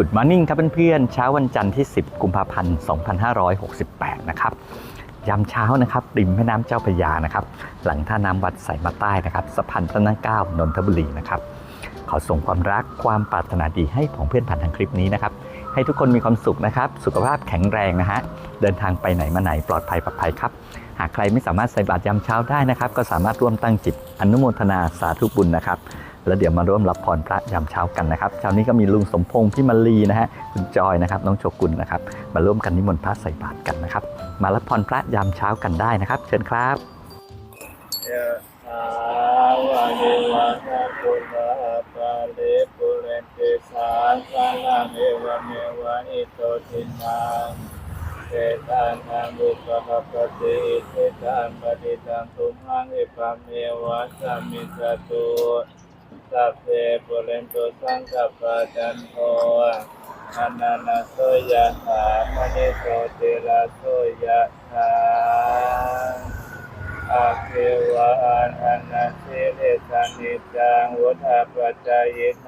Good Morning ครับเพื่อนๆเช้าวันจันทร์ที่ 10 กุมภาพันธ์ 2568 นะครับยามเช้านะครับริมแม่น้ำเจ้าพระยานะครับ หลังท่าน้ำวัดสายมาใต้นะครับสะพานพระนั่งเก้านนทบุรีนะครับขอส่งความรักความปรารถนาดีให้ของเพื่อนผ่านทางคลิปนี้นะครับ ให้ทุกคนมีความสุขนะครับ สุขภาพแข็งแรงนะฮะเดินทางไปไหนมาไหนปลอดภัยปลอดภัยครับ หากใครไม่สามารถใส่บาตรยามเช้าได้นะครับ ก็สามารถร่วมตั้งจิตอนุโมทนาสาธุบุญนะครับ แล้วเดี๋ยวมาร่วมรับพรพระยามเช้ากันนะครับเช้านี้ก็มีลุงสมพงษ์พี่มาลีนะฮะคุณจอยนะครับน้องโชกุลนะครับมาร่วมกันนิมนต์พระใส่บาตรกันนะครับ มารับพรพระยามเช้ากันได้นะครับ เชิญครับยะถาวะนิวะนะปุระปะริปุเรนติสาสานังเอวะเมวะอิโตทินังเตตังนังอุปกปติอิทิตังปฏิตังตุมหังอิปะเมวะสามิจตุ สัพเพปุเรนตุสังกปปะจันโทอานานาโสยะหามณิโสติราโสยะหาอาเควะอานันนาสิเลสานิจังวุฒาปัจจายโน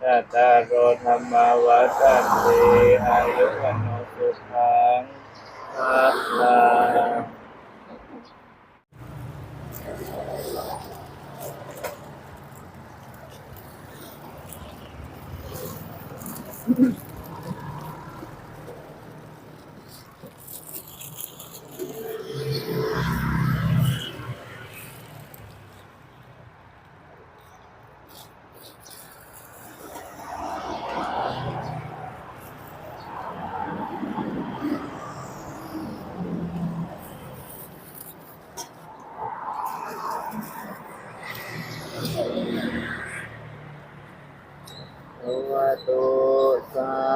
ตัตตาโรธรรมาวาสันติอายุวันโนสุขังภาลัง Mm-hmm.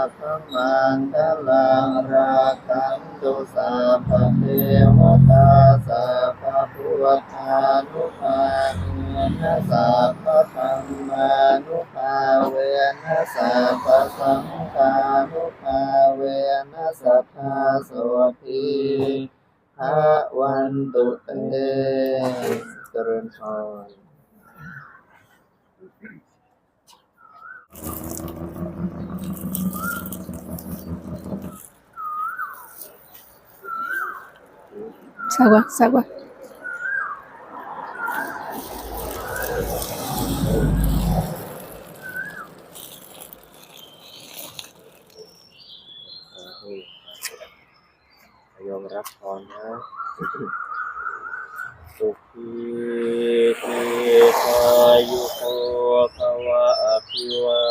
พพมังคลังราคันตุสัพพเทวตาสัพพุทธานุภาเวนะสัพพธรรมานุภาเวนะสัพพสังฆานุภาเวนะสัพพะโสติภะวันตุเตเจริญพร Sagua, sagua. ยอมรับพรนะสุขีทีพายุโกภวะอภิวา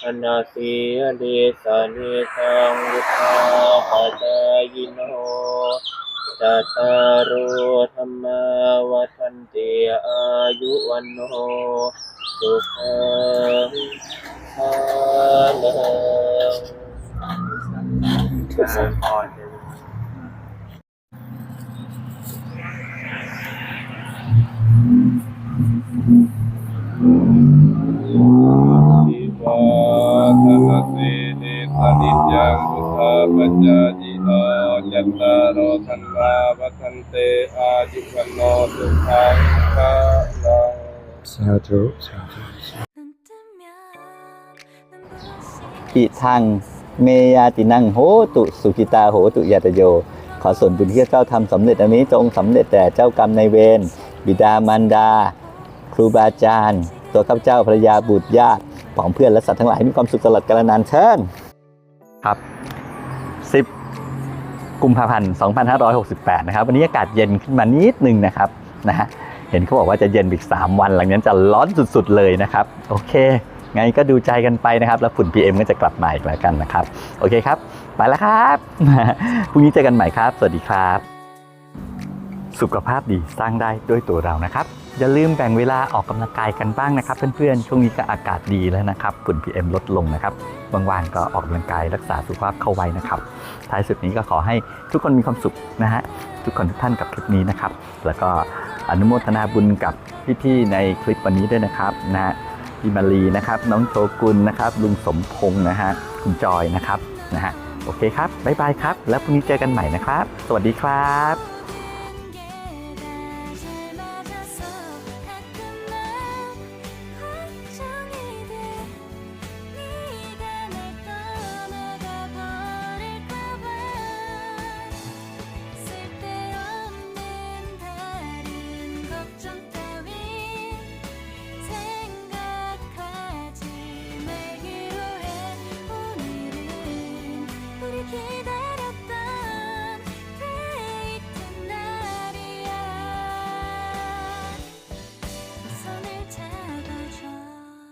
อ นาสีอเดสานิทังวุฒาปัจายโนจัตตารุธรรมาวัฏันติอายุวันโนสุขังภาลัง ยันตารโอธันมาวัฒนเตอายุวันโนสุขังภาลังสาธุอิทังเมยาตินังโหตุสุขิตาโหตุยาตโย ขอส่วนบุญที่เจ้าทำสำเร็จอันนี้จงสำเร็จแต่เจ้ากรรมในายเวรบิดามารดา ครูบาอาจารย์ ตัวข้าพเจ้าภรรยาบุตรญาติผองเพื่อนและสัตว์ทั้งหลายให้มีความสุขตลอดกาลนานเชิญครับ10 กุมภาพันธ์ 2568 นะครับ วันนี้อากาศเย็นขึ้นมานิดนึงนะครับนะฮะเห็นเขาบอกว่าจะเย็นอีก 3 วัน หลังนั้นจะร้อนสุดๆเลยนะครับ โอเคไงก็ดูใจกันไปนะครับ แล้วฝุ่น PM ก็จะกลับมาอีกแล้วกันนะครับ โอเคครับ ไปแล้วครับพรุ่งนี้เจอกันใหม่ครับ สวัสดีครับ สุขภาพดีสร้างได้ด้วยตัวเรานะครับ อย่าลืมแบ่งเวลาออกกำลังกายกันบ้างนะครับ เพื่อนๆ ช่วงนี้ก็อากาศดีแล้วนะครับฝุ่น PM ลดลงนะครับว่างๆก็ออกกำลังกายรักษาสุขภาพเข้าไว้นะครับ ท้ายสุดนี้ก็ขอให้ทุกคนมีความสุขนะฮะทุกคนทุกท่านกับคลิปนี้นะครับ แล้วก็อนุโมทนาบุญกับพี่ๆในคลิปวันนี้ด้วยนะครับนะฮะพี่มารีนะครับ น้องโชกุลนะครับ ลุงสมพงษ์นะฮะคุณจอยนะครับนะฮะโอเคครับบ๊ายบายครับ แล้วพรุ่งนี้เจอกันใหม่นะครับ สวัสดีครับ